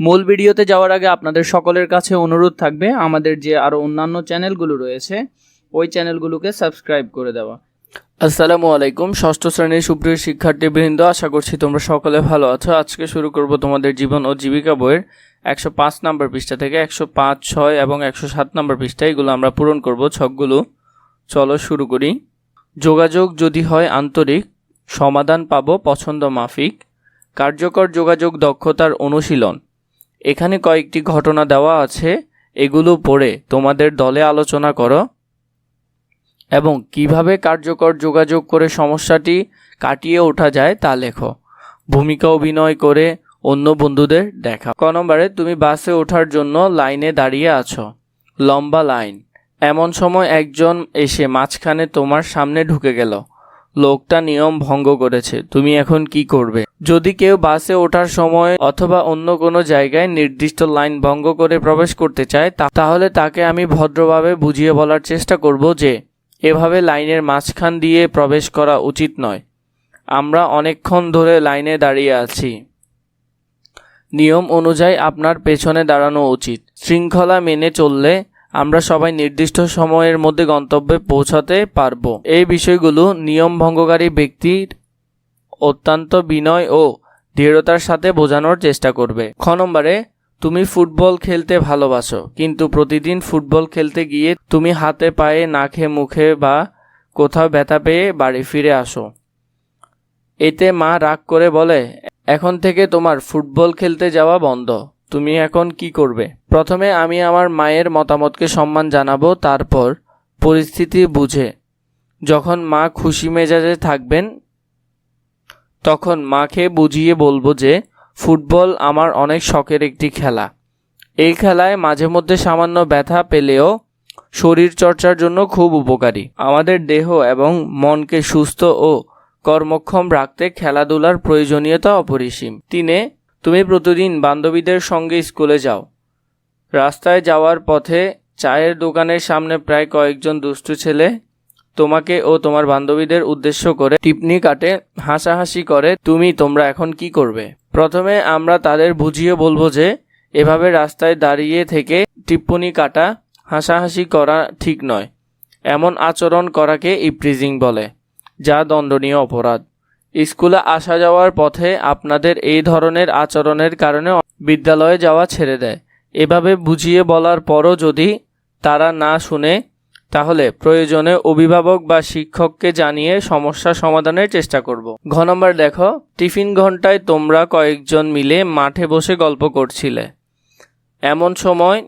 মূল ভিডিওতে যাওয়ার আগে আপনাদের সকলের কাছে অনুরোধ থাকবে, আমাদের যে আরও অন্যান্য চ্যানেলগুলো রয়েছে, ওই চ্যানেলগুলোকে সাবস্ক্রাইব করে দেওয়া। আসসালামু আলাইকুম, ষষ্ঠ শ্রেণির সুপ্রিয় শিক্ষার্থীবৃন্দ, আশা করছি তোমরা সকলে ভালো আছো। আজকে শুরু করব তোমাদের জীবন ও জীবিকা বইয়ের একশো পাঁচ নম্বর পৃষ্ঠা থেকে, একশো পাঁচ, ছয় এবং একশো সাত নম্বর পৃষ্ঠা, এগুলো আমরা পূরণ করব। ছকগুলো, চলো শুরু করি। যোগাযোগ যদি হয় আন্তরিক, সমাধান পাবো পছন্দ মাফিক কার্যকর যোগাযোগ দক্ষতার অনুশীলন। এখানে কয়েকটি ঘটনা দেওয়া আছে, এগুলো পড়ে তোমাদের দলে আলোচনা করো। এবং কীভাবে কার্যকর যোগাযোগ করে সমস্যাটি কাটিয়ে ওঠা যায় তা লেখো। ভূমিকা অভিনয় করে অন্য বন্ধুদের দেখা। ক নম্বরে, তুমি বাসে ওঠার জন্য লাইনে দাঁড়িয়ে আছো। লম্বা লাইন। এমন সময় একজন এসে মাঝখানে তোমার সামনে ঢুকে গেল। লোকটা নিয়ম ভঙ্গ করেছে, তুমি এখন কি করবে? যদি কেউ বাসে ওঠার সময় অথবা অন্য কোনো জায়গায় নির্দিষ্ট লাইন ভঙ্গ করে প্রবেশ করতে চায় তাহলে তাকে আমি ভদ্রভাবে বুঝিয়ে বলার চেষ্টা করব যে, এভাবে লাইনের মাঝখান দিয়ে প্রবেশ করা উচিত নয়। আমরা অনেকক্ষণ ধরে লাইনে দাঁড়িয়ে আছি। নিয়ম অনুযায়ী আপনার পেছনে দাঁড়ানো উচিত। শৃঙ্খলা মেনে চললে আমরা সবাই নির্দিষ্ট সময়ের মধ্যে গন্তব্যে পৌঁছাতে পারব। এই বিষয়গুলো নিয়ম ভঙ্গকারী ব্যক্তির অত্যন্ত বিনয় ও দৃঢ়তার সাথে বোঝানোর চেষ্টা করবে। খ নম্বরে, তুমি ফুটবল খেলতে ভালোবাসো, কিন্তু প্রতিদিন ফুটবল খেলতে গিয়ে তুমি হাতে পায়ে, নাকে, মুখে বা কোথাও ব্যথা পেয়ে বাড়ি ফিরে আসো। এতে মা রাগ করে বলে, এখন থেকে তোমার ফুটবল খেলতে যাওয়া বন্ধ। তুমি এখন কি করবে? প্রথমে আমি আমার মায়ের মতামতকে সম্মান জানাব, তারপর পরিস্থিতি বুঝে। যখন মা খুশি মেজাজে থাকবেন, তখন মাকে বুঝিয়ে বলব যে, ফুটবল আমার অনেক শখের একটি খেলা। এই খেলায় মাঝে মধ্যে সামান্য ব্যথা পেলেও শরীর চর্চার জন্য খুব উপকারী। আমাদের দেহ এবং মনকে সুস্থ ও কর্মক্ষম রাখতে খেলাধুলার প্রয়োজনীয়তা অপরিসীম। তিনে তুমি প্রতিদিন বান্ধবীদের সঙ্গে স্কুলে যাও। রাস্তায় যাওয়ার পথে চায়ের দোকানের সামনে প্রায় কয়েকজন দুষ্টু ছেলে তোমাকে ও তোমার বান্ধবীদের উদ্দেশ্য করে টিপনি কাটে, হাসাহাসি করে, তুমি, তোমরা এখন কি করবে? প্রথমে আমরা তাদের বুঝিয়ে বলব যে, এভাবে রাস্তায় দাঁড়িয়ে থেকে টিপ্পনি কাটা, হাসাহাসি করা ঠিক নয়। এমন আচরণ করাকে ইপ্রিজিং বলে, যা দণ্ডনীয় অপরাধ। স্কুলে আসা যাওয়ার পথে আপনাদের এই ধরনের আচরণের কারণে বিদ্যালয়ে যাওয়া ছেড়ে দেয়। এভাবে বুঝিয়ে বলার পরও যদি তারা না শুনে, তাহলে প্রয়োজনে অভিভাবক বা শিক্ষককে জানিয়ে সমস্যা সমাধানের চেষ্টা করব। ঘ নম্বর দেখো, টিফিন ঘন্টায় তোমরা কয়েকজন মিলে মাঠে বসে গল্প করছিলে। এমন সময়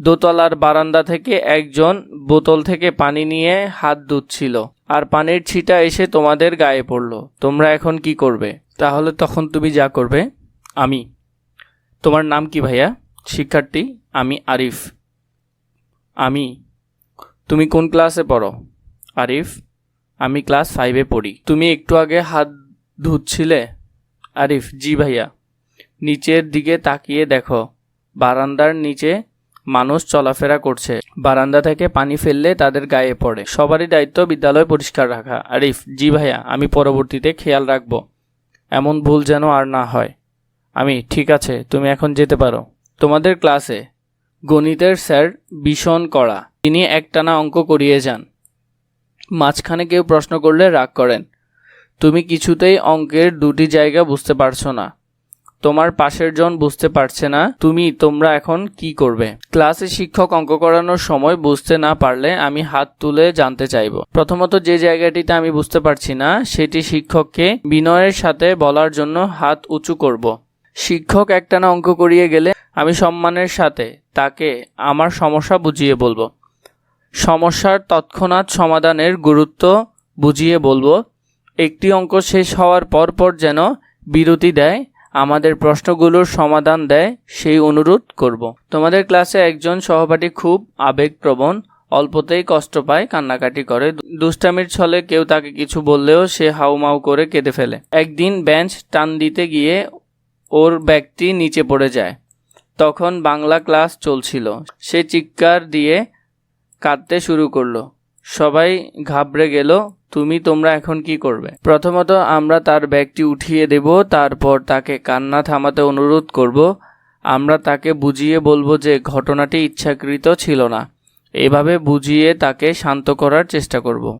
দোতলার বারান্দা থেকে একজন বোতল থেকে পানি নিয়ে হাত ধুচ্ছিল আর পানির ছিটা এসে তোমাদের গায়ে পড়ল। তোমরা এখন কি করবে? তাহলে তখন তুমি যা করবে, আমি। তোমার নাম কি ভাইয়া? শিক্ষার্থী, আমি আরিফ। আমি। তুমি কোন ক্লাসে পড়ো? আরিফ, আমি ক্লাস ফাইভে পড়ি। তুমি একটু আগে হাত ধুচ্ছিলে? আরিফ, জি ভাইয়া। নিচের দিকে তাকিয়ে দেখো। বারান্দার নিচে মানুষ চলাফেরা করছে। বারান্দা থেকে পানি ফেললে তাদের গায়ে পড়ে। সবারই দায়িত্ব বিদ্যালয় পরিষ্কার রাখা। আরিফ, জি ভাইয়া, আমি পরবর্তীতে খেয়াল রাখব। এমন ভুল যেন আর না হয়। আমি, ঠিক আছে, তুমি এখন যেতে পারো। তোমাদের ক্লাসে গণিতের স্যার ভীষণ কড়া। তিনি একটানা অঙ্ক করিয়ে যান। মাঝখানে কেউ প্রশ্ন করলে রাগ করেন। তুমি কিছুতেই অঙ্কের দুটি জায়গা বুঝতে পারছ না। তোমার পাশের জন বুঝতে পারছে না, তুমি, তোমরা এখন কি করবে? ক্লাসে শিক্ষক অঙ্ক করানোর সময় বুঝতে না পারলে আমি হাত তুলে জানতে চাইব। প্রথমত যে জায়গাটিতে আমি বুঝতে পারছি না, সেটি শিক্ষককে বিনয়ের সাথে বলার জন্য হাত উঁচু করব। শিক্ষক একটানা অঙ্ক করিয়ে গেলে আমি সম্মানের সাথে তাকে আমার সমস্যা বুঝিয়ে বলব। সমস্যার তৎক্ষণাৎ সমাধানের গুরুত্ব বুঝিয়ে বলব। একটি অঙ্ক শেষ হওয়ার পর পর যেন বিরতি দেয় আমাদের প্রশ্নগুলোর সমাধান দেয়, সেই অনুরোধ করব। তোমাদের ক্লাসে একজন সহপাঠী খুব আবেগপ্রবণ, অল্পতেই কষ্ট পায়, কান্নাকাটি করে। দুষ্টামির ছলে কেউ তাকে কিছু বললেও সে হাউমাউ করে কেঁদে ফেলে। একদিন বেঞ্চ টান দিতে গিয়ে ওর ব্যাগটি নিচে পড়ে যায়। তখন বাংলা ক্লাস চলছিল। সে চিৎকার দিয়ে কাঁদতে শুরু করল। সবাই ঘাবড়ে গেল, তুমি তোমরা এখন কি করবে? প্রথমত আমরা তার ব্যাগটি উঠিয়ে দেব, তারপর তাকে কান্না থামাতে অনুরোধ করব। আমরা তাকে বুঝিয়ে বলব যে ঘটনাটি ইচ্ছাকৃত ছিল না। এভাবে বুঝিয়ে তাকে শান্ত করার চেষ্টা করব।